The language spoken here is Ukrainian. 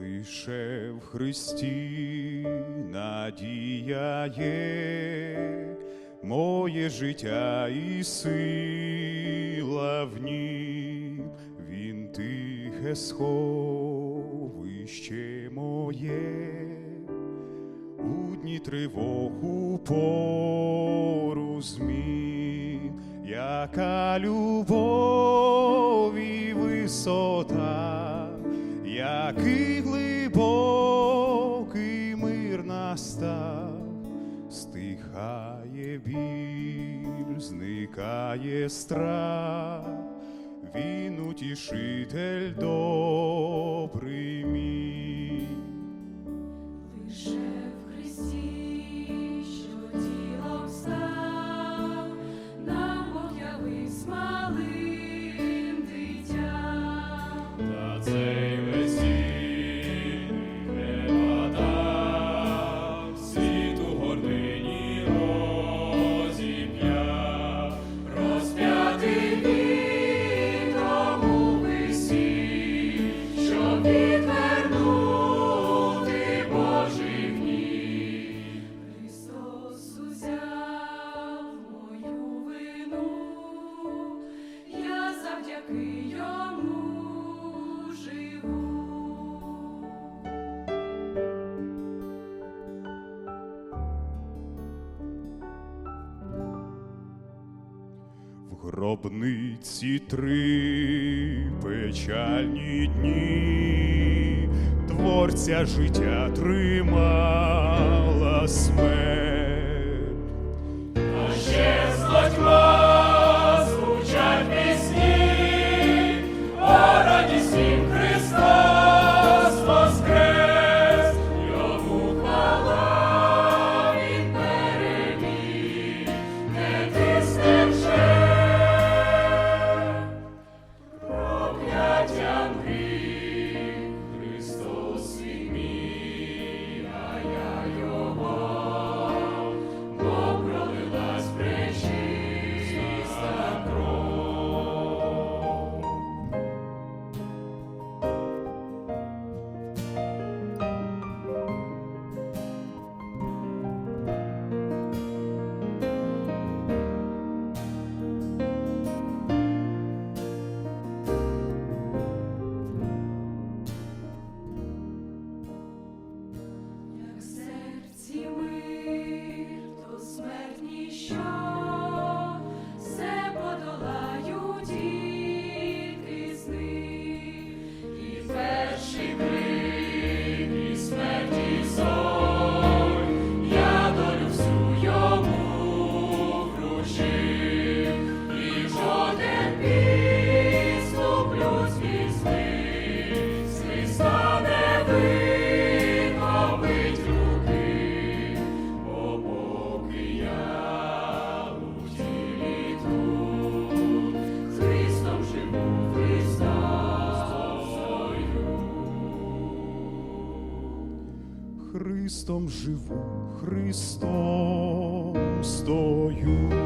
Лише в Христі надія є, моє життя і сила в нім, він тихе сховище моє, у дні тривог у пору змін, яка любов і висота, який мир настав, стихає біль, зникає страх, він утішитель добрий мій. Гробниці три печальні дні, творця життя тримала смерть. А ще злотьма звучать пісні, о радість Христом живу, Христом стою.